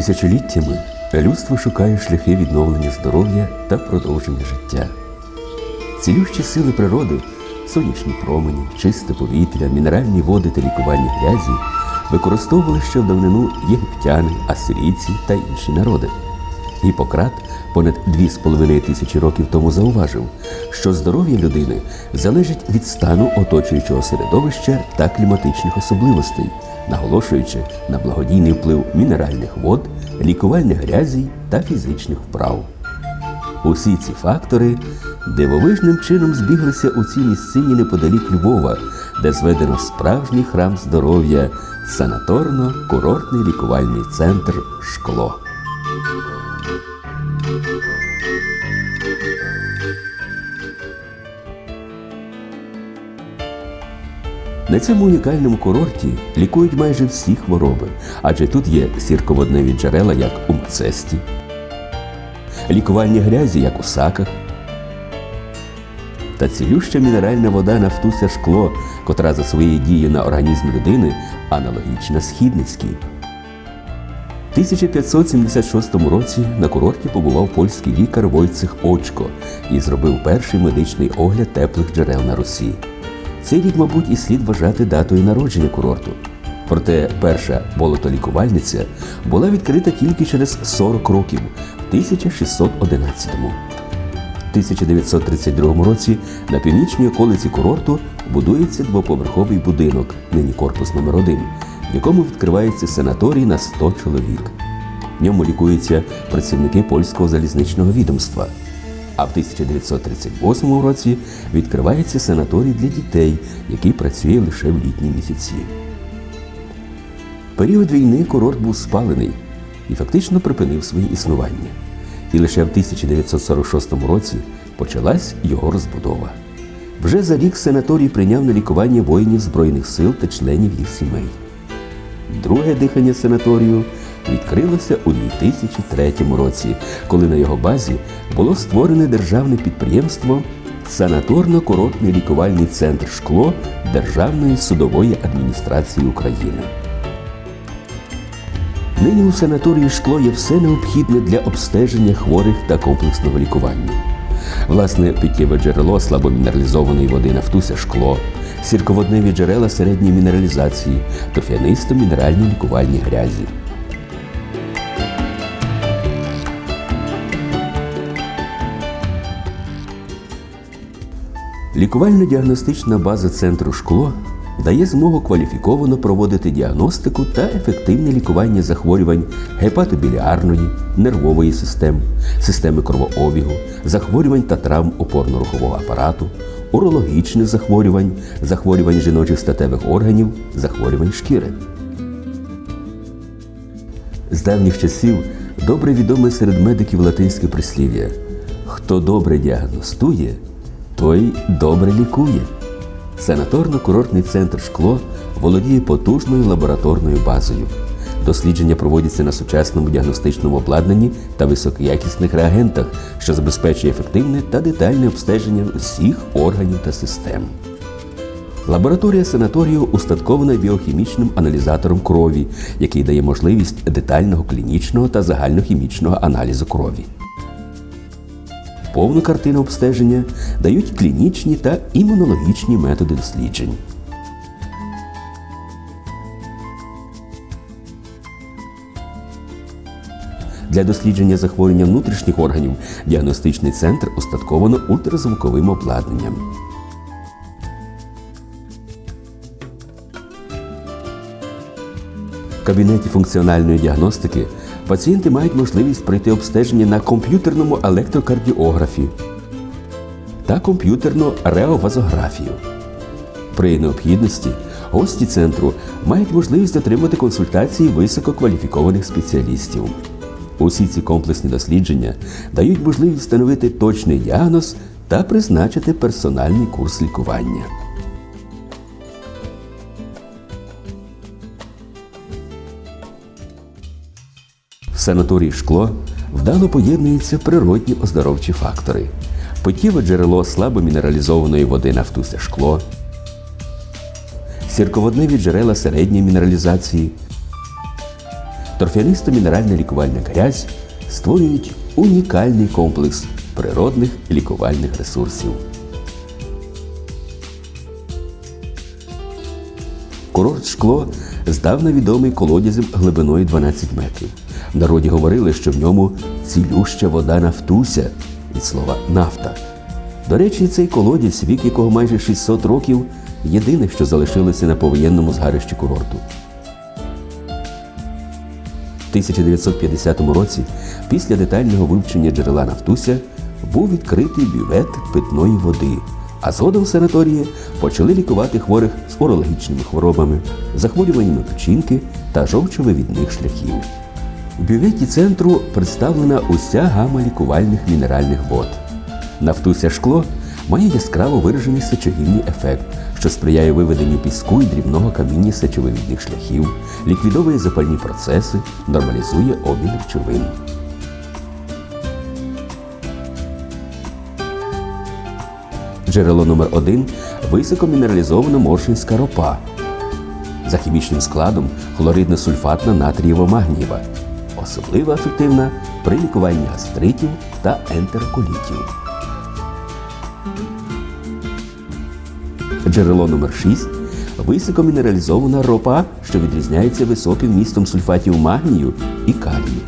Тисячоліттями людство шукає шляхи відновлення здоров'я та продовження життя. Цілющі сили природи, сонячні промені, чисте повітря, мінеральні води та лікувальні грязі використовували ще в давнину єгиптяни, асирійці та інші народи. Гіппократ понад 2,5 тисячі років тому зауважив, що здоров'я людини залежить від стану оточуючого середовища та кліматичних особливостей, наголошуючи на благодійний вплив мінеральних вод, лікувальних грязей та фізичних вправ. Усі ці фактори дивовижним чином збіглися у цій місцині неподалік Львова, де зведено справжній храм здоров'я, санаторно-курортний лікувальний центр Шкло. На цьому унікальному курорті лікують майже всі хвороби, адже тут є сірководневі джерела, як у Мацесті, лікувальні грязі, як у саках, та цілюща мінеральна вода нафтуся шкло, котра за своєю дією на організм людини аналогічна східницькій. В 1576 році на курорті побував польський лікар Войцех Очко і зробив перший медичний огляд теплих джерел на Русі. Цей рік, мабуть, і слід вважати датою народження курорту. Проте перша болотолікувальниця була відкрита тільки через 40 років, в 1611-му. В 1932 році на північній околиці курорту будується двоповерховий будинок, нині корпус номер 1 в якому відкривається санаторій на 100 чоловік. В ньому лікуються працівники польського залізничного відомства. А в 1938 році відкривається санаторій для дітей, який працює лише в літні місяці. Період війни курорт був спалений і фактично припинив своє існування. І лише в 1946 році почалась його розбудова. Вже за рік санаторій прийняв на лікування воїнів Збройних сил та членів їх сімей. Друге дихання санаторію відкрилося у 2003 році, коли на його базі було створене державне підприємство Санаторно-курортний лікувальний центр Шкло Державної судової адміністрації України. Нині у санаторії шкло є все необхідне для обстеження хворих та комплексного лікування. Власне, питтєве джерело слабомінералізованої води нафтуся шкло, сірководневі джерела середньої мінералізації, тофіанисто-мінеральні лікувальні грязі. Лікувально-діагностична база центру шкло дає змогу кваліфіковано проводити діагностику та ефективне лікування захворювань гепатобіліарної, нервової системи, системи кровообігу, захворювань та травм опорно-рухового апарату, урологічних захворювань, захворювань жіночих статевих органів, захворювань шкіри. З давніх часів добре відоме серед медиків латинське прислів'я Хто добре діагностує, той добре лікує. Санаторно-курортний центр шкло володіє потужною лабораторною базою. Дослідження проводяться на сучасному діагностичному обладнанні та високоякісних реагентах, що забезпечує ефективне та детальне обстеження усіх органів та систем. Лабораторія санаторію устаткована біохімічним аналізатором крові, який дає можливість детального клінічного та загальнохімічного аналізу крові. Повну картину обстеження дають клінічні та імунологічні методи досліджень. Для дослідження захворювання внутрішніх органів діагностичний центр устатковано ультразвуковим обладнанням. В кабінеті функціональної діагностики пацієнти мають можливість пройти обстеження на комп'ютерному електрокардіографі та комп'ютерну реовазографію. При необхідності гості центру мають можливість отримати консультації висококваліфікованих спеціалістів. Усі ці комплексні дослідження дають можливість встановити точний діагноз та призначити персональний курс лікування. Санаторії шкло вдало поєднуються природні оздоровчі фактори, питєве джерело слабомінералізованої води нафтуся шкло, сірководневі джерела середньої мінералізації, торфянисто-мінеральна лікувальна грязь створюють унікальний комплекс природних лікувальних ресурсів. Курорт шкло здавна відомий колодязем глибиною 12 метрів. Народі говорили, що в ньому цілюща вода нафтуся від слова нафта. До речі, цей колодязь, вік якого майже 600 років, єдине, що залишилося на повоєнному згарищі курорту. В 1950 році, після детального вивчення джерела Нафтуся, був відкритий бювет питної води, а згодом в санаторії почали лікувати хворих з урологічними хворобами, захворюваннями печінки та жовчовивідних шляхів. У бюветі центру представлена уся гама лікувальних мінеральних вод. Нафтуся шкло має яскраво виражений сечогінний ефект, що сприяє виведенню піску і дрібного каміння сечовивідних шляхів, ліквідовує запальні процеси, нормалізує обмін речовин. Джерело номер 1 високомінералізована моршинська ропа. За хімічним складом хлоридно-сульфатна натрієво-магнієва. Особливо ефективна при лікуванні гастритів та ентероколітів. Джерело номер 6 високомінералізована ропа, що відрізняється високим містом сульфатів магнію і калію.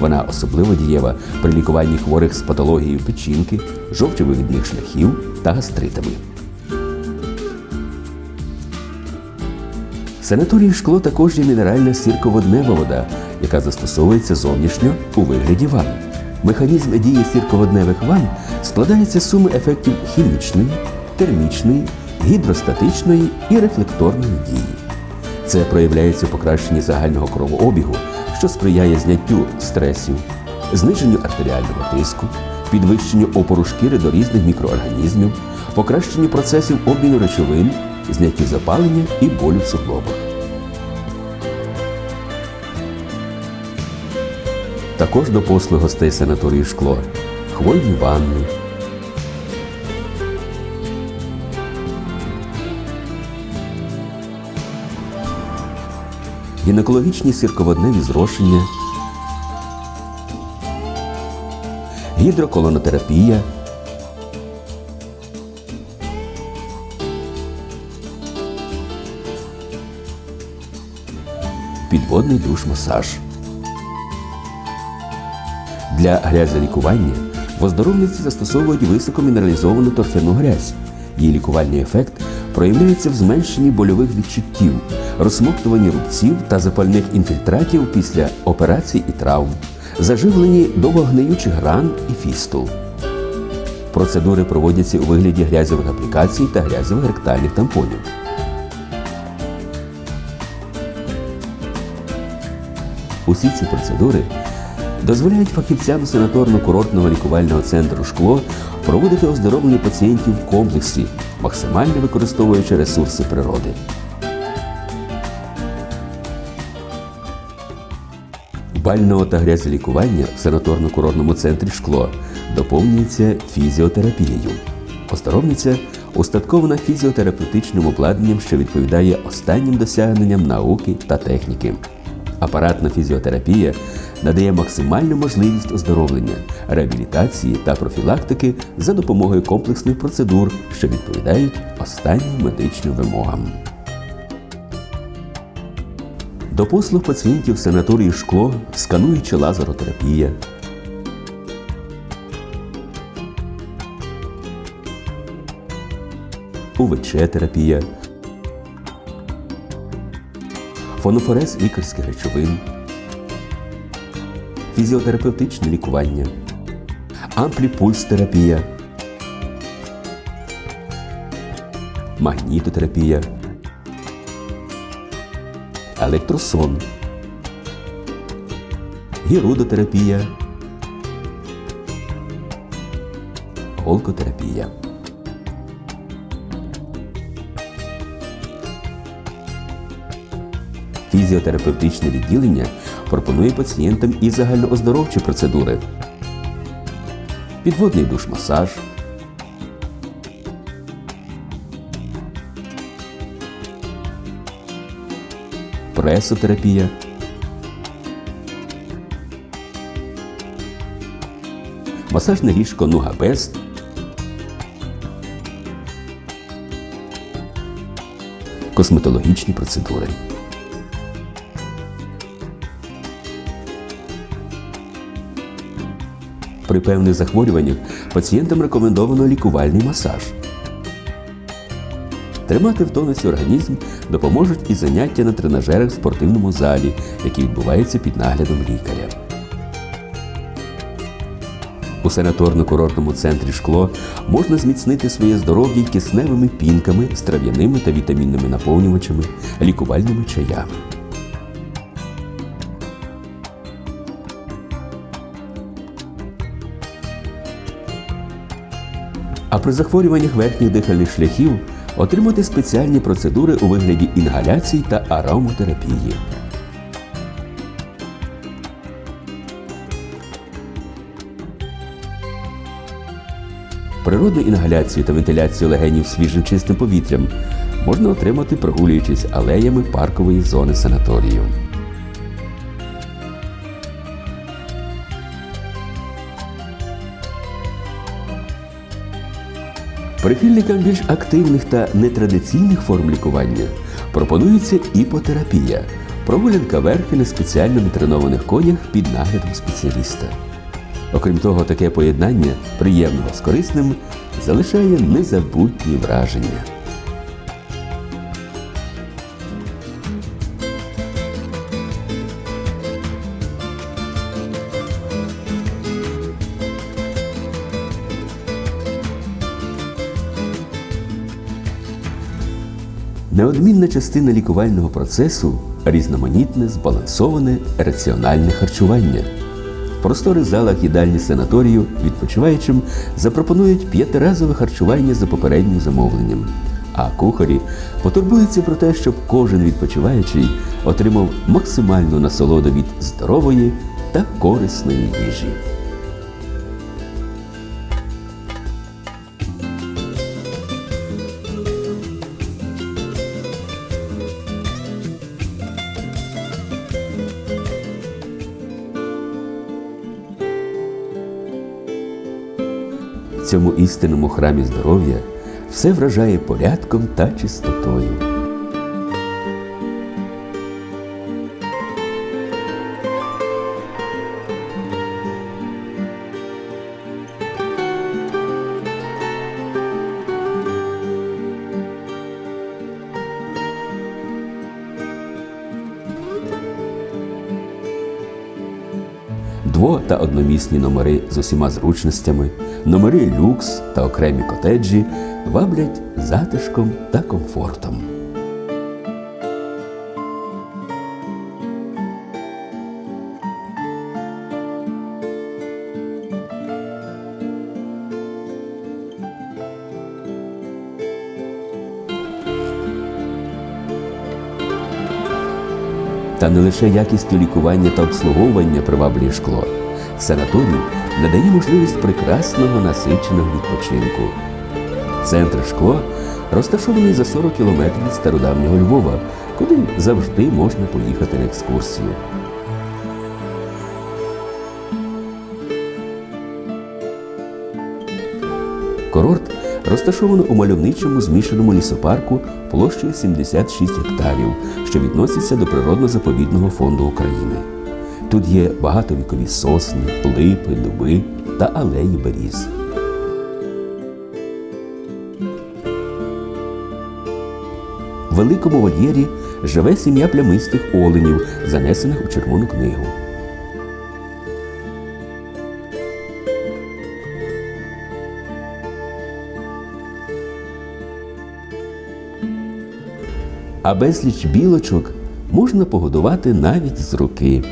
Вона особливо дієва при лікуванні хворих з патологією печінки, жовчовивідних шляхів та гастритами. В санаторії шкло також є мінеральна сірководнева вода, яка застосовується зовнішньо у вигляді ванн. Механізм дії сірководневих ванн складається з суми ефектів хімічної, термічної, гідростатичної і рефлекторної дії. Це проявляється в покращенні загального кровообігу, що сприяє зняттю стресів, зниженню артеріального тиску, підвищенню опору шкіри до різних мікроорганізмів, покращенню процесів обміну речовин, зняттю запалення і болю в суглобах. Також до послуг гостей санаторію шкло, хвойні ванни, гінекологічні сірководневі зрошення, гідроколонотерапія, підводний душ-масаж. Для грязелікування в оздоровниці застосовують високомінералізовану торфяну грязь. Її лікувальний ефект проявляється в зменшенні больових відчуттів, розсмоктуванні рубців та запальних інфільтратів після операцій і травм, заживленні довгогниючих ран і фістул. Процедури проводяться у вигляді грязьових аплікацій та грязьових ректальних тампонів. Усі ці процедури дозволяють фахівцям санаторно-курортного лікувального центру шкло проводити оздоровлення пацієнтів в комплексі, максимально використовуючи ресурси природи. Бального та грязелікування в санаторно-курортному центрі шкло доповнюється фізіотерапією. Оздоровниця устаткована фізіотерапевтичним обладнанням, що відповідає останнім досягненням науки та техніки. Апаратна фізіотерапія надає максимальну можливість оздоровлення, реабілітації та профілактики за допомогою комплексних процедур, що відповідають останнім медичним вимогам. До послуг пацієнтів санаторії шкло скануюча лазеротерапія, УВЧ-терапія, фонофорез лікарських речовин, фізіотерапевтичне лікування, ампліпульс-терапія, магнітотерапія, електросон, гірудотерапія, голкотерапія. фізіотерапевтичне відділення пропонує пацієнтам і загальнооздоровчі процедури, підводний душ масаж. Пресотерапія. Масажне ліжко Нугабест. Косметологічні процедури. При певних захворюваннях пацієнтам рекомендовано лікувальний масаж. Тримати в тонусі організм допоможуть і заняття на тренажерах в спортивному залі, які відбуваються під наглядом лікаря. У санаторно-курортному центрі шкло можна зміцнити своє здоров'я кисневими пінками з трав'яними та вітамінними наповнювачами, лікувальними чаями. А при захворюваннях верхніх дихальних шляхів отримати спеціальні процедури у вигляді інгаляцій та ароматерапії. Природну інгаляцію та вентиляцію легенів свіжим чистим повітрям можна отримати, прогулюючись алеями паркової зони санаторію. Прихильникам більш активних та нетрадиційних форм лікування пропонується іпотерапія прогулянка верхи на спеціально нетренованих конях під наглядом спеціаліста. Окрім того, таке поєднання приємного з корисним залишає незабутні враження. Неодмінна частина лікувального процесу різноманітне, збалансоване, раціональне харчування. В просторих залах їдальні санаторію відпочиваючим запропонують п'ятиразове харчування за попереднім замовленням. А кухарі потурбуються про те, щоб кожен відпочиваючий отримав максимальну насолоду від здорової та корисної їжі. Цьому істинному храмі здоров'я все вражає порядком та чистотою. Дво та одномісні номери з усіма зручностями, номери люкс та окремі котеджі ваблять затишком та комфортом. Та не лише якістю лікування та обслуговування приваблює шкло. Санаторій надає можливість прекрасного насиченого відпочинку. Центр шкло розташований за 40 кілометрів від стародавнього Львова, куди завжди можна поїхати на екскурсію. Розташовано у мальовничому змішаному лісопарку площею 76 гектарів, що відноситься до природно-заповідного фонду України. Тут є багатовікові сосни, липи, дуби та алеї беріз. В великому вольєрі живе сім'я плямистих оленів, занесених у Червону книгу. А безліч білочок можна погодувати навіть з руки.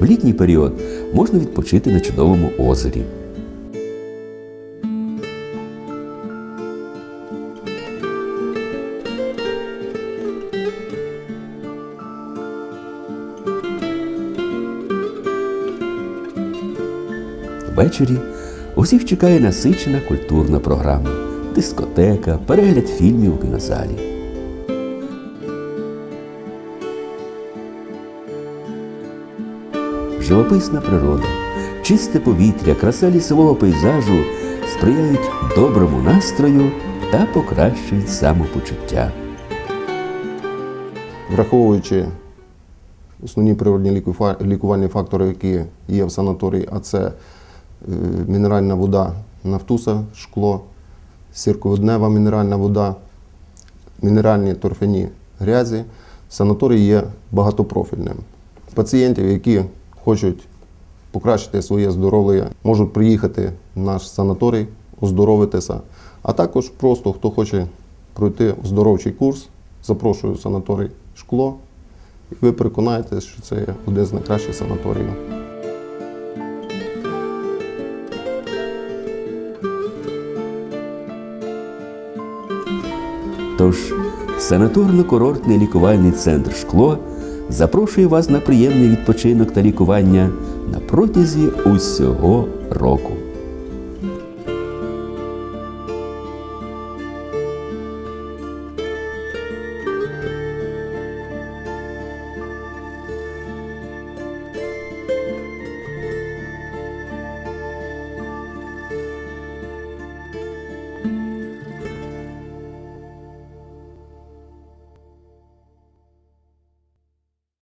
В літній період можна відпочити на чудовому озері. Ввечері усіх чекає насичена культурна програма, дискотека, перегляд фільмів у кінозалі. живописна природа, чисте повітря, краса лісового пейзажу сприяють доброму настрою та покращують самопочуття. Враховуючи основні природні лікувальні фактори, які є в санаторії, а це мінеральна вода нафтуса, шкло, сірководнева мінеральна вода, мінеральні торфяні грязі, санаторій є багатопрофільним. Пацієнтів, які хочуть покращити своє здоров'я, можуть приїхати в наш санаторій, оздоровитися. А також просто хто хоче пройти оздоровчий курс, запрошую в санаторій шкло, і ви переконаєтесь, що це один з найкращих санаторіїв. Тож санаторно-курортний лікувальний центр Шкло запрошує вас на приємний відпочинок та лікування на протязі усього року.